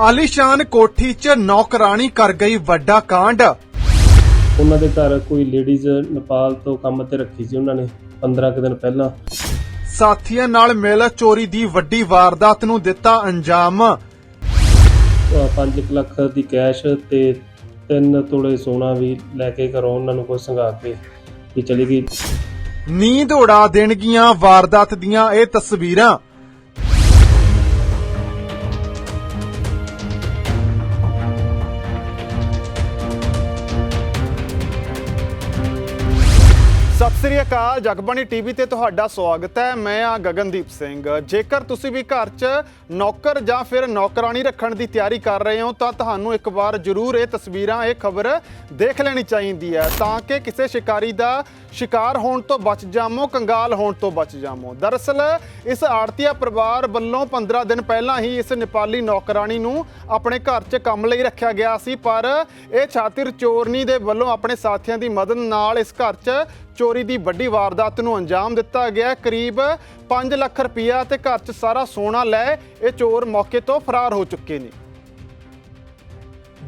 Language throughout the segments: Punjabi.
ਆਲੀਸ਼ਾਨ ਕੋਠੀ 'ਚ ਨੌਕਰਾਨੀ ਕਰ ਗਈ ਵੱਡਾ ਕਾਂਡ। ਉਹਨਾਂ ਦੇ ਘਰ ਕੋਈ ਲੇਡੀਜ਼ ਨੇਪਾਲ ਤੋਂ ਕੰਮ ਤੇ ਰੱਖੀ ਸੀ ਉਹਨਾਂ ਨੇ 15 ਕੁ ਦਿਨ ਪਹਿਲਾਂ। ਸਾਥੀਆਂ ਨਾਲ ਮਿਲ ਚੋਰੀ ਦੀ ਵੱਡੀ ਵਾਰਦਾਤ ਨੂੰ ਦਿੱਤਾ ਅੰਜਾਮ। 5 ਲੱਖ ਦੀ ਕੈਸ਼ ਤੇ 3 ਤੋਲੇ ਸੋਨਾ ਵੀ ਲੈ ਕੇ ਘਰੋਂ ਉਹਨਾਂ ਨੂੰ ਕੋਈ ਸੰਘਾ ਕੇ ਵੀ ਚਲੀ ਗਈ। ਨੀਂਦ ਉਡਾ ਦੇਣਗੀਆਂ ਵਾਰਦਾਤ ਦੀਆਂ ਇਹ ਤਸਵੀਰਾਂ। ਸ੍ਰੀ ਅਕਾਲ, ਜਗਬਾਣੀ ਟੀਵੀ ਤੇ ਤੁਹਾਡਾ ਸਵਾਗਤ ਹੈ। ਮੈਂ ਆ ਗਗਨਦੀਪ ਸਿੰਘ। ਜੇਕਰ ਤੁਸੀਂ ਵੀ ਘਰ 'ਚ ਨੌਕਰ ਜਾਂ ਫਿਰ ਨੌਕਰਾਨੀ ਰੱਖਣ ਦੀ ਤਿਆਰੀ ਕਰ ਰਹੇ ਹੋ, ਤਾਂ ਤੁਹਾਨੂੰ ਇੱਕ ਵਾਰ ਜ਼ਰੂਰ ਇਹ ਤਸਵੀਰਾਂ, ਇਹ ਖਬਰ ਦੇਖ ਲੈਣੀ ਚਾਹੀਦੀ ਹੈ, ਤਾਂ ਕਿ ਕਿਸੇ ਸ਼ਿਕਾਰੀ ਦਾ ਸ਼ਿਕਾਰ ਹੋਣ ਤੋਂ ਬਚ ਜਾਮੋ ਕੰਗਾਲ ਹੋਣ ਤੋਂ ਬਚ ਜਾਮੋ ਦਰਅਸਲ, ਇਸ ਆੜਤੀਆ ਪਰਿਵਾਰ ਵੱਲੋਂ 15 ਦਿਨ ਪਹਿਲਾਂ ਹੀ ਇਸ ਨੇਪਾਲੀ ਨੌਕਰਾਨੀ ਨੂੰ ਆਪਣੇ ਘਰ 'ਚ ਕੰਮ ਲਈ ਰੱਖਿਆ ਗਿਆ ਸੀ, ਪਰ ਇਹ ਛਾਤਿਰ ਚੋਰਨੀ ਦੇ ਵੱਲੋਂ ਆਪਣੇ ਸਾਥੀਆਂ ਦੀ ਮਦਦ ਨਾਲ ਇਸ ਘਰ 'ਚ ਚੋਰੀ ਦੀ ਵੱਡੀ ਵਾਰਦਾਤ ਨੂੰ ਅੰਜਾਮ ਦਿੱਤਾ ਗਿਆ ਕਰੀਬ 5 ਲੱਖ ਰੁਪਇਆ ਤੇ ਘਰ 'ਚ ਸਾਰਾ ਸੋਨਾ ਲੈ ਇਹ ਚੋਰ ਮੌਕੇ ਤੋਂ ਫਰਾਰ ਹੋ ਚੁੱਕੇ ਨੇ।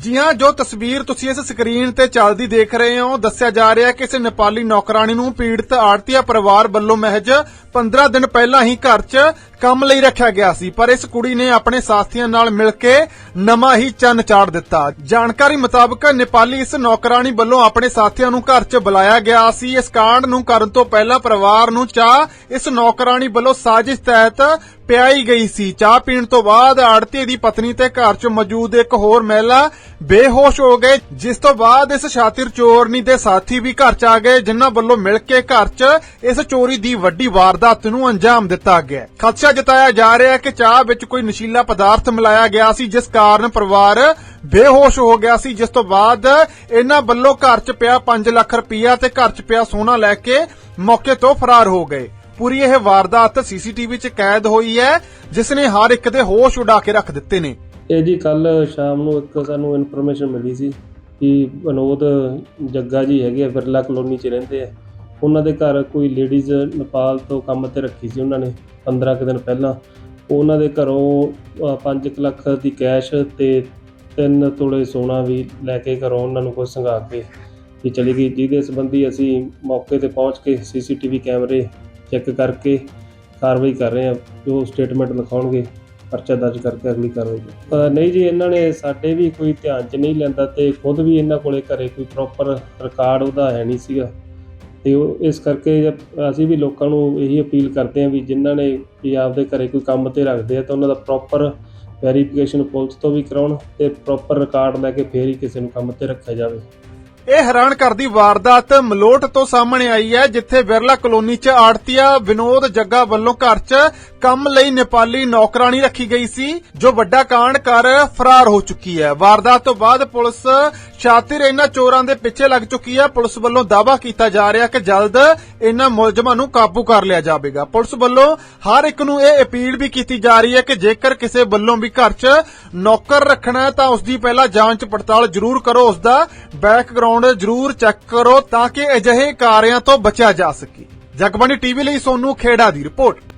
ਜੀ ਹਾਂ ਜੋ ਤਸਵੀਰ ਤੁਸੀਂ ਇਸ ਸਕਰੀਨ ਤੇ ਚੱਲਦੀ ਦੇਖ ਰਹੇ ਹੋ, ਦੱਸਿਆ ਜਾ ਰਿਹਾ ਹੈ ਕਿ ਇਸ ਨੇਪਾਲੀ ਨੌਕਰਾਨੀ ਨੂੰ ਪੀੜਤ ਆੜਤੀਆ ਪਰਿਵਾਰ ਵੱਲੋਂ ਮਹਿਜ 15 ਦਿਨ ਪਹਿਲਾਂ ਹੀ ਘਰ 'ਚ ਕੰਮ ਲਈ ਰੱਖਿਆ ਗਿਆ ਸੀ, ਪਰ ਇਸ ਕੁੜੀ ਨੇ ਆਪਣੇ ਸਾਥੀਆਂ ਨਾਲ ਮਿਲ ਕੇ ਨਵਾਂ ਹੀ ਚੰਨ ਚਾੜ ਦਿੱਤਾ। ਜਾਣਕਾਰੀ ਮੁਤਾਬਕ ਨੇਪਾਲੀ ਇਸ ਨੌਕਰਾਨੀ ਵੱਲੋਂ ਆਪਣੇ ਸਾਥੀਆਂ ਨੂੰ ਘਰ 'ਚ ਬੁਲਾਇਆ ਗਿਆ ਸੀ। ਇਸ ਕਾਂਡ ਨੂੰ ਕਰਨ ਤੋਂ ਪਹਿਲਾਂ ਪਰਿਵਾਰ ਨੂੰ ਚਾਹ ਇਸ ਨੌਕਰਾਨੀ ਵੱਲੋਂ ਸਾਜ਼ਿਸ਼ ਤਹਿਤ ਪਿਆਈ ਗਈ ਸੀ। ਚਾਹ ਪੀਣ ਤੋਂ ਬਾਅਦ ਆੜਤੀ ਦੀ ਪਤਨੀ ਤੇ ਘਰ 'ਚ ਮੌਜੂਦ ਇੱਕ ਹੋਰ ਮਹਿਲਾ ਬੇਹੋਸ਼ ਹੋ ਗਏ। ਜਿਸ ਤੋਂ ਬਾਅਦ ਇਸ ਸ਼ਾਤਿਰ ਚੋਰਨੀ ਦੇ ਸਾਥੀ ਵੀ ਘਰ 'ਚ ਆ ਗਏ, ਜਿਨ੍ਹਾਂ ਵੱਲੋਂ ਮਿਲ ਕੇ ਘਰ 'ਚ ਇਸ ਚੋਰੀ ਦੀ ਵੱਡੀ ਵਾਰਦਾਤ ਨੂੰ ਅੰਜਾਮ ਦਿੱਤਾ ਗਿਆ ਖਦਸ਼ਾ ਜਤਾਇਆ ਜਾ ਰਿਹਾ ਹੈ ਕਿ ਚਾਹ ਵਿੱਚ ਕੋਈ ਨਸ਼ੀਲਾ ਪਦਾਰਥ ਮਿਲਾਇਆ ਗਿਆ ਸੀ, ਜਿਸ ਕਾਰਨ ਪਰਿਵਾਰ ਬੇਹੋਸ਼ ਹੋ ਗਿਆ ਸੀ। ਜਿਸ ਤੋਂ ਬਾਅਦ ਇਹਨਾਂ ਵੱਲੋਂ ਘਰ 'ਚ ਪਿਆ 5 ਲੱਖ ਰੁਪਇਆ ਤੇ ਘਰ 'ਚ ਪਿਆ ਸੋਨਾ ਲੈ ਕੇ ਮੌਕੇ ਤੋਂ ਫਰਾਰ ਹੋ ਗਏ। ਪੂਰੀ ਇਹ ਵਾਰਦਾਤ ਸੀਸੀਟੀਵੀ 'ਚ ਕੈਦ ਹੋਈ ਹੈ, ਜਿਸ ਨੇ ਹਰ ਇੱਕ ਦੇ ਹੋਸ਼ ਉਡਾ ਕੇ ਰੱਖ ਦਿੱਤੇ ਨੇ। ਇਹ ਜੀ ਕੱਲ ਸ਼ਾਮ ਨੂੰ ਇੱਕ ਸਾਨੂੰ ਇਨਫੋਰਮੇਸ਼ਨ ਮਿਲੀ ਸੀ ਕਿ ਵਿਨੋਦ ਜੱਗਾ ਜੀ ਹੈਗੇ ਆ ਬਿਰਲਾ ਕਲੋਨੀ 'ਚ ਰਹਿੰਦੇ ਆ। ਉਹਨਾਂ ਦੇ ਘਰ ਕੋਈ ਲੇਡੀਜ਼ ਨੇਪਾਲ ਤੋਂ ਕੰਮ ਤੇ ਰੱਖੀ ਸੀ ਉਹਨਾਂ ਨੇ 15 ਕੁ ਦਿਨ ਪਹਿਲਾਂ। ਉਹਨਾਂ ਦੇ ਘਰੋਂ 5 ਲੱਖ ਦੀ ਕੈਸ਼ ਤੇ 3 ਤੋਲੇ ਸੋਨਾ ਵੀ ਲੈ ਕੇ ਘਰੋਂ ਉਹਨਾਂ ਨੂੰ ਕੋਈ ਸੰਘਾ ਕੇ ਵੀ ਚਲੀ ਗਈ, ਜਿਹਦੇ ਸੰਬੰਧੀ ਅਸੀਂ ਮੌਕੇ ਤੇ ਪਹੁੰਚ ਕੇ ਸੀਸੀਟੀਵੀ ਕੈਮਰੇ ਚੈੱਕ ਕਰਕੇ ਕਾਰਵਾਈ ਕਰ ਰਹੇ ਹਾਂ, ਜੋ ਸਟੇਟਮੈਂਟ ਲਿਖਾਉਣਗੇ। ਪਰਚਾ ਦਰਜ ਕਰਕੇ ਅਗਲੀ ਕਾਰਵਾਈ ਨਹੀਂ ਜੀ, ਇਹਨਾਂ ਨੇ ਸਾਡੇ ਵੀ ਕੋਈ ਧਿਆਨ 'ਚ ਨਹੀਂ ਲੈਂਦਾ ਤੇ ਖੁਦ ਵੀ ਇਹਨਾਂ ਕੋਲੇ ਘਰੇ ਕੋਈ ਪ੍ਰੋਪਰ ਰਿਕਾਰਡ ਉਹਦਾ ਹੈ ਨਹੀਂ ਸੀਗਾ। ਤੇ ਉਹ ਇਸ ਕਰਕੇ ਅਸੀਂ ਵੀ ਲੋਕਾਂ ਨੂੰ ਇਹੀ ਅਪੀਲ ਕਰਦੇ ਹਾਂ ਵੀ ਜਿਨ੍ਹਾਂ ਨੇ ਵੀ ਆਪਦੇ ਘਰੇ ਕੋਈ ਕੰਮ ਤੇ ਰੱਖਦੇ ਆ ਤਾਂ ਉਹਨਾਂ ਦਾ ਪ੍ਰੋਪਰ ਵੈਰੀਫਿਕੇਸ਼ਨ ਪੁਲਿਸ ਤੋਂ ਵੀ ਕਰਾਉਣ ਤੇ ਪ੍ਰੋਪਰ ਰਿਕਾਰਡ ਲੈ ਕੇ ਫੇਰ ਹੀ ਕਿਸੇ ਨੂੰ ਕੰਮ ਤੇ ਰੱਖਿਆ ਜਾਵੇ। ਇਹ ਹੈਰਾਨ ਕਰਦੀ ਵਾਰਦਾਤ ਮਲੋਟ ਤੋਂ ਸਾਹਮਣੇ ਆਈ ਹੈ, ਜਿੱਥੇ ਵਿਰਲਾ ਕਲੋਨੀ 'ਚ ਆੜਤੀਆ ਵਿਨੋਦ ਜੱਗਾ ਵੱਲੋਂ ਘਰ 'ਚ ਕੰਮ ਲਈ ਨੇਪਾਲੀ ਨੌਕਰਾਨੀ ਰੱਖੀ ਗਈ ਸੀ, ਜੋ ਵੱਡਾ ਕਾਂਡ ਕਰ ਫਰਾਰ ਹੋ ਚੁੱਕੀ ਹੈ। ਵਾਰਦਾਤ ਤੋਂ ਬਾਅਦ ਪੁਲਿਸ ਸ਼ਾਤਿਰ ਇਹਨਾਂ ਚੋਰਾਂ ਦੇ ਪਿੱਛੇ ਲੱਗ ਚੁੱਕੀ ਹੈ। ਪੁਲਿਸ ਵੱਲੋਂ ਦਾਅਵਾ ਕੀਤਾ ਜਾ ਰਿਹਾ ਕਿ ਜਲਦ ਇਹਨਾਂ ਮੁਲਜ਼ਮਾਂ ਨੂੰ ਕਾਬੂ ਕਰ ਲਿਆ ਜਾਵੇਗਾ। ਪੁਲਿਸ ਵੱਲੋਂ ਹਰ ਇੱਕ ਨੂੰ ਇਹ ਅਪੀਲ ਵੀ ਕੀਤੀ ਜਾ ਰਹੀ ਹੈ ਕਿ ਜੇਕਰ ਕਿਸੇ ਵੱਲੋਂ ਵੀ ਘਰ 'ਚ ਨੌਕਰ ਰੱਖਣਾ ਹੈ, ਤਾਂ ਉਸ ਦੀ ਪਹਿਲਾਂ ਜਾਂਚ ਪੜਤਾਲ ਜ਼ਰੂਰ ਕਰੋ। ਉਸ ਦਾ ਬੈਕਗ੍ਰਾਉਂਡ ਜ਼ਰੂਰ ਚੈੱਕ ਕਰੋ ਤਾਂ ਕਿ ਅਜਿਹੇ ਕਾਰਿਆਂ ਤੋਂ ਬਚਿਆ ਜਾ ਸਕੇ। ਜਗਬਾਣੀ ਟੀਵੀ ਲਈ ਸੋਨੂ ਖੇੜਾ ਦੀ ਰਿਪੋਰਟ।